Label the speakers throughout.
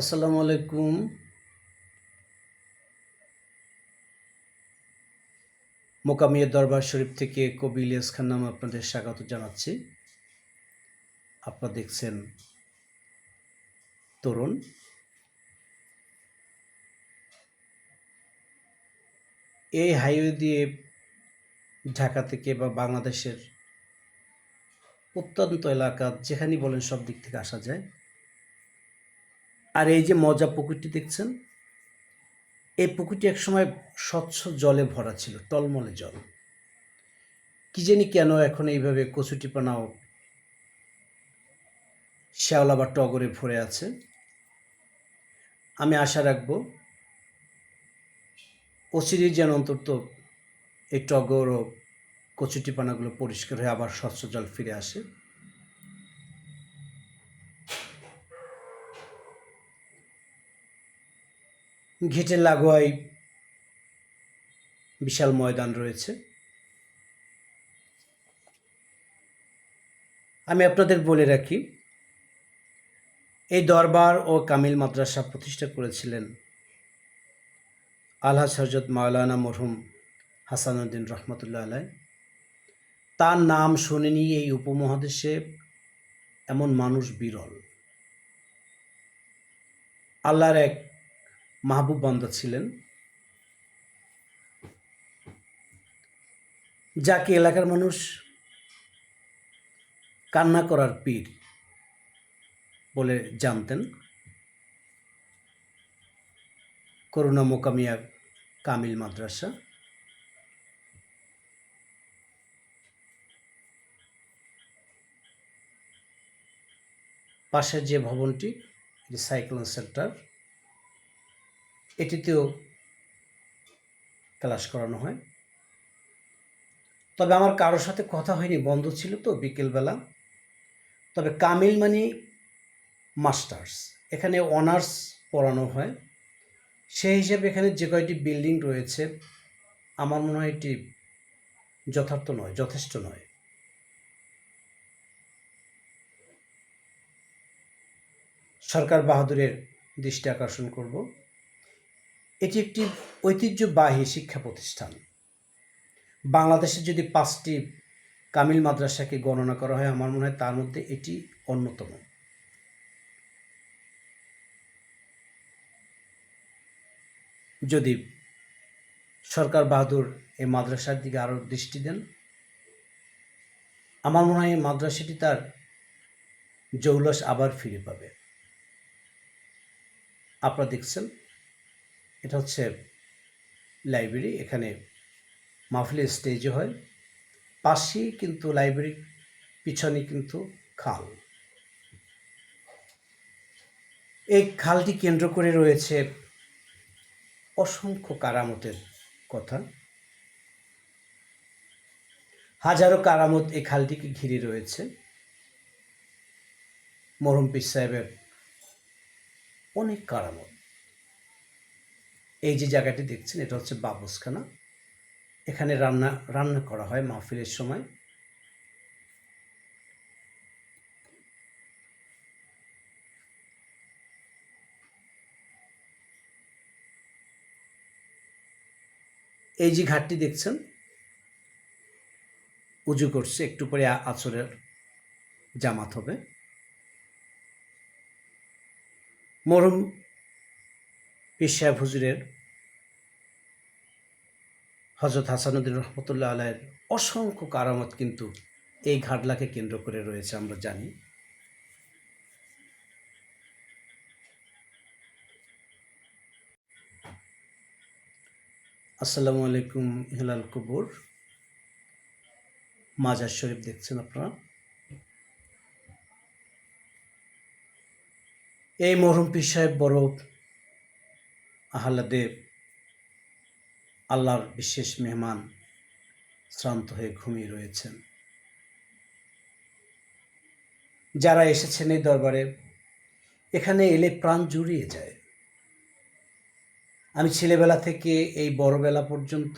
Speaker 1: আসসালামু আলাইকুম। মোকামিয়া দরবার শরীফ থেকে কবি ইলিয়াস খান নামে আপনাদের স্বাগত জানাচ্ছি। আপনারা দেখছেন তরুণ। এই হাইওয়ে দিয়ে ঢাকা থেকে বা বাংলাদেশের প্রত্যন্ত এলাকা যেখানেই বলেন সব দিক থেকে আসা যায়। আর এই যে মজা পুকুরটি দেখছেন, এই পুকুরটি একসময় স্বচ্ছ জলে ভরা ছিল, টলমলে জল। কি জানি কেন এখন এইভাবে কচুটিপানাও শ্যাওলা বা টগরে ভরে আছে। আমি আশা রাখব অচিরেই যেন অন্তত এই টগর ও কচুটিপানাগুলো পরিষ্কার হয়ে আবার স্বচ্ছ জল ফিরে আসে। ঘেটে লাগোয়ায় বিশাল ময়দান রয়েছে। আমি আপনাদের বলে রাখি, এই দরবার ও কামিল মাদ্রাসা প্রতিষ্ঠা করেছিলেন আলহাজ হজরত মাওলানা মরহুম হাসানুদ্দিন রহমতুল্লাহ আলাই। তার নাম শুনেনি এই উপমহাদেশে এমন মানুষ বিরল। আল্লাহর এক মাহবুব বান্দা ছিলেন। যাকে এলাকার মানুষ কান্না করার পীর বলে জানতেন। করুণা মোকামিয়া কামিল মাদ্রাসা। পাশের যে ভবনটি, এটি সাইক্লোন সেন্টার। এটিতেও ক্লাস করানো হয়। তবে আমার কারোর সাথে কথা হয়নি, বন্ধ ছিল তো বিকেলবেলা। তবে কামিল মানি মাস্টার্স, এখানে অনার্স পড়ানো হয়। সেই হিসেবে এখানে যে কয়টি বিল্ডিং রয়েছে, আমার মনে হয় এটি যথার্থ নয়, যথেষ্ট নয়। সরকার বাহাদুরের দৃষ্টি আকর্ষণ করব। এটি একটি ঐতিহ্যবাহী শিক্ষা প্রতিষ্ঠান। বাংলাদেশে যদি পাঁচটি কামিল মাদ্রাসাকে গণনা করা হয়, আমার মনে হয় তার মধ্যে এটি অন্যতম। যদি সরকার বাহাদুর এই মাদ্রাসার দিকে আরও দৃষ্টি দেন, আমার মনে হয় এই মাদ্রাসাটি তার জৌলস আবার ফিরে পাবে। আপনারা দেখছেন এটা হচ্ছে লাইব্রেরি এখানে মাহফিলের স্টেজে হয়। পাশেই কিন্তু লাইব্রেরির পিছনে কিন্তু খাল। এই খালটি কেন্দ্র করে রয়েছে অসংখ্য কারামতের কথা। হাজারো কারামত এই খালটিকে ঘিরে রয়েছে। মরহম পীর সাহেবের অনেক কারামত। এই যে জায়গাটি দেখছেন, এটা হচ্ছে বাবুসখানা। এখানে রান্না রান্না করা হয় মাহফিলের সময়। এই যে ঘাটটি দেখছেন, উজু করছে, একটু পরে আচরের জামাত হবে। মরহুম পীর সাহেব হুজুরের হজরত হাসানুদ্দিন রহমতুল্লাহ আলাইয়ের অসংখ্য কারামত কিন্তু এই ঘাটলাকে কেন্দ্র করে রয়েছে, আমরা জানি। আসসালামু আলাইকুম, হিলাল কবুর। মাজার শরীফ দেখছেন আপনারা? এই মরহুম পীর সাহেব বড় আহ্লাদে আল্লাহর বিশেষ মেহমান শ্রান্ত হয়ে ঘুমিয়ে রয়েছেন। যারা এসেছেন এই দরবারে, এখানে এলে প্রাণ জুড়িয়ে যায়। আমি ছেলেবেলা থেকে এই বড়বেলা পর্যন্ত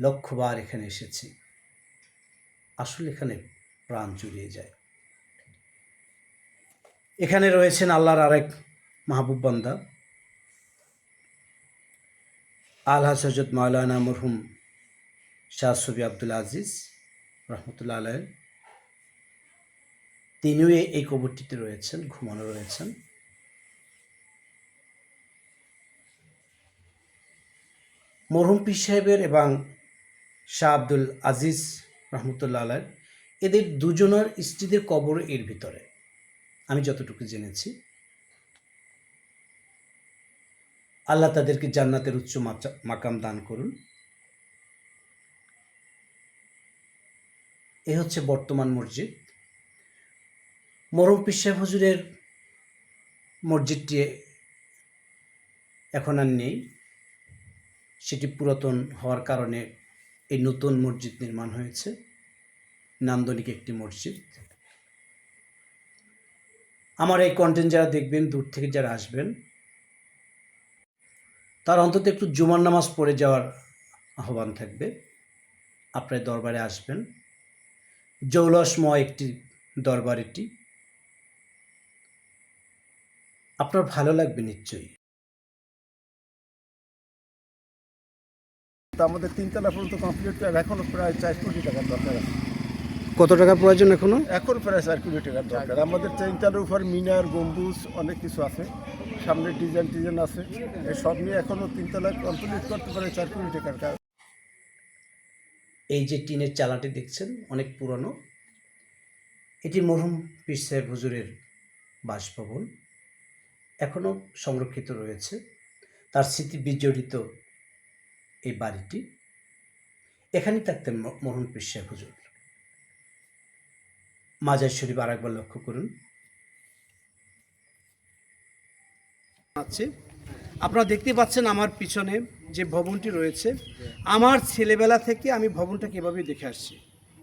Speaker 1: লক্ষবার এখানে এসেছি। আসলে এখানে প্রাণ জুড়িয়ে যায়। এখানে রয়েছেন আল্লাহর আরেক মাহবুব বান্দা। আলহাজ হজরত মাওলানা মরহুম শাহ সবি আব্দুল আজিজ রহমতুল্লাহ আলহ তিনিও এই- কবরটিতে রয়েছেন, ঘুমানো রয়েছেন। মরহুম পীর সাহেবের এবং শাহ আব্দুল আজিজ রহমতুল্লাহ আলহ এদের দুজনের স্ত্রীদের কবর এর ভিতরে। আমি যতটুকু জেনেছি আল্লাহ তাদেরকে জান্নাতের উচ্চ মাকাম দান করুন। এ হচ্ছে বর্তমান মসজিদ। মরম পিসাব হুজুরের মসজিদটি এখন আর নেই। সেটি পুরাতন হওয়ার কারণে এই নতুন মসজিদ নির্মাণ হয়েছে। নান্দনিক একটি মসজিদ। আমার এই কন্টেন্ট যারা দেখবেন, দূর থেকে যারা আসবেন তার অন্তত একটু জুমার নামাজ পড়ে যাওয়ার আহ্বান থাকবে। আপনার দরবারে আসবেন। জৌলসময় একটি দরবার এটি। আপনার ভালো লাগবে নিশ্চয়ই।
Speaker 2: তা আমাদের তিনতলা পর্যন্ত কমপ্লিট এখনও প্রায় চার কোটি টাকার দরকার আছে।
Speaker 1: কত টাকা প্রয়োজন এখনও?
Speaker 2: এখন প্রায় চার কোটি টাকার দরকার। আমাদের তিনতলার উপর মিনার গম্বুজ অনেক কিছু আছে। সামনে ডিজাইন টিজাইন আছে। এই সব নিয়ে এখনও তিনতলা কমপ্লিট করতে পারে চার কোটি টাকার কাজ
Speaker 1: এই যে টিনের চালাটি দেখছেন, অনেক পুরনো। এটি মরহুম পীর সাহেব হুজুরের বাসভবন। এখনও সংরক্ষিত রয়েছে। তার স্মৃতি বিজড়িত এই বাড়িটি। এখানেই থাকতেন মরহুম পীর সাহেব হুজুর। মাজার শরীফ আর একবার লক্ষ্য করুন। আছে। আপনারা দেখতে পাচ্ছেন আমার পিছনে যে ভবনটি রয়েছে। আমার ছেলেবেলা থেকে আমি ভবনটাকে এভাবেই দেখে আসছি।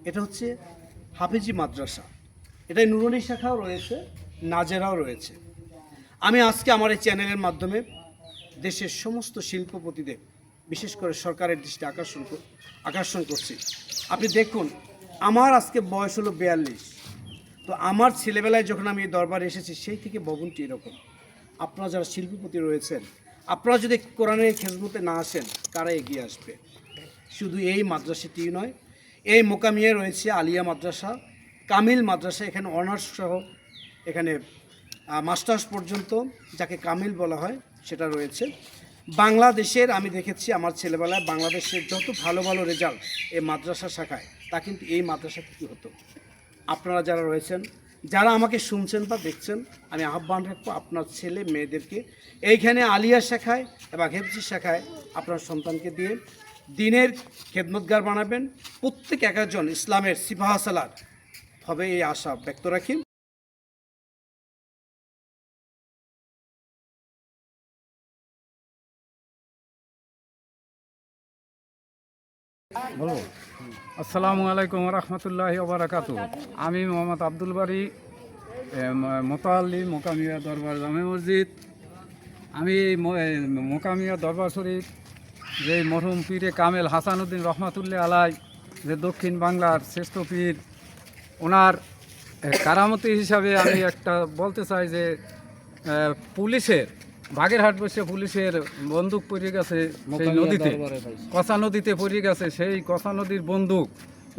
Speaker 1: এটা হচ্ছে হাফিজি মাদ্রাসা। এটাই নুরনি শাখাও রয়েছে, নাজেরাও রয়েছে। আমি আজকে আমার এই চ্যানেলের মাধ্যমে দেশের সমস্ত শিল্পপতিদের, বিশেষ করে সরকারের দৃষ্টি আকর্ষণ কর- আকর্ষণ করছি। আপনি দেখুন, আমার আজকে বয়স হলো বিয়াল্লিশ। তো আমার ছেলেবেলায় যখন আমি এই দরবারে এসেছি, সেই থেকে ভবনটি এরকম। আপনারা যারা শিল্পপতি রয়েছেন, আপনারা যদি কোরআনের খেজমতে না আসেন, কারা এগিয়ে আসবে? শুধু এই মাদ্রাসাটি নয়, এই মোকামিয়ে রয়েছে আলিয়া মাদ্রাসা, কামিল মাদ্রাসা, এখানে অনার্স সহ এখানে মাস্টার্স পর্যন্ত, যাকে কামিল বলা হয়, সেটা রয়েছে। বাংলাদেশের, আমি দেখেছি আমার ছেলেবেলায়, বাংলাদেশের যত ভালো ভালো রেজাল্ট এই মাদ্রাসা শাখায়, তা কিন্তু এই মাদ্রাসা থেকে হতো। আপনারা যারা রয়েছেন যারা আমাকে শুনছেন বা দেখছেন, আমি আহ্বান রাখব আপনার ছেলে মেয়েদেরকে। এইখানে আলিয়া শাখায় এবং হেফজি শাখায় আপনার সন্তানকে দিয়ে দিনের খেদমতগার বানাবেন। প্রত্যেক এক একজন ইসলামের সিপাহাসালার হবে এই আশা ব্যক্ত রাখি।
Speaker 3: বলব আসসালামু আলাইকুম রহমতুল্লাহ ওবরাকাতু আমি মোহাম্মদ আব্দুল বারি মোতাল্লি মোকামিয়া দরবার জামে মসজিদ। আমি মোকামিয়া দরবার শরীফ যে মরহুম পীরে কামেল হাসানুদ্দিন রহমাতুল্লাহ আলাই, যে দক্ষিণ বাংলার শ্রেষ্ঠ পীর, ওনার কারামতি হিসাবে আমি একটা বলতে চাই যে পুলিশের বাগেরহাট বসে পুলিশের বন্দুক পড়ে গেছে সেই নদীতে। কষা নদীতে পড়ে গেছে সেই কষা নদীর বন্দুক।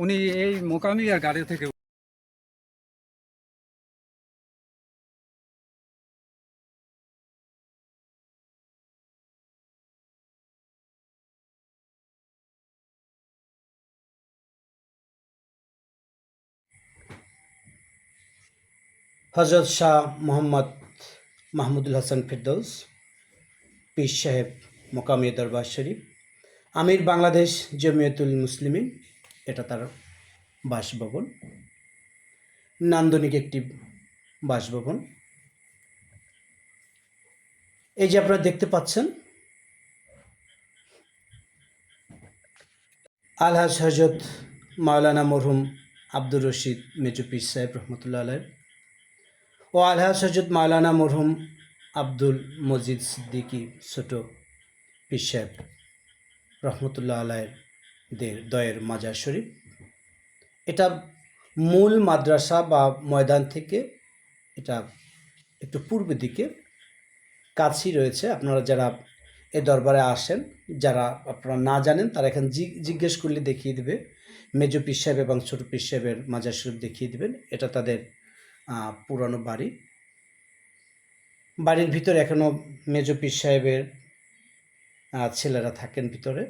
Speaker 3: উনি এই মোকামিয়ার গাড়ি থেকে
Speaker 1: হজরত শাহ মোহাম্মদ মাহমুদুল হাসান ফিরদৌস, পীর সাহেব মোকামিয়া দরবার শরীফ, আমির বাংলাদেশ জমিয়তুল মুসলিমিন, এটা তার বাসভবন, নান্দনিক একটি বাসভবন। এই যে আপনারা দেখতে পাচ্ছেন, আলহাজ হজরত মাওলানা মরহুম আব্দুর রশিদ মেজু পীর সাহেব রহমতুল্লাহ আলাইহ। ও আলহা সৈয়দ মাওলানা মরহুম আব্দুল মজিদ সিদ্দিকী ছোট পিসেব রহমতুল্লাহ আলায়ের দয়ের মাজার শরীফ। এটা মূল মাদ্রাসা বা ময়দান থেকে এটা একটু পূর্ব দিকে কাছেই রয়েছে। আপনারা যারা এ দরবারে আসেন, যারা আপনারা না জানেন, তারা এখানে জিজ্ঞেস করলে দেখিয়ে দেবে। মেজ পিস সাহেব এবং ছোটো পিস সাহেবের মাজার শরীফ দেখিয়ে দেবেন। এটা তাদের পুরানো বাড়ি। বাড়ির ভিতরে এখনও মেজ পীর সাহেবের ছেলেরা থাকেন ভিতরে।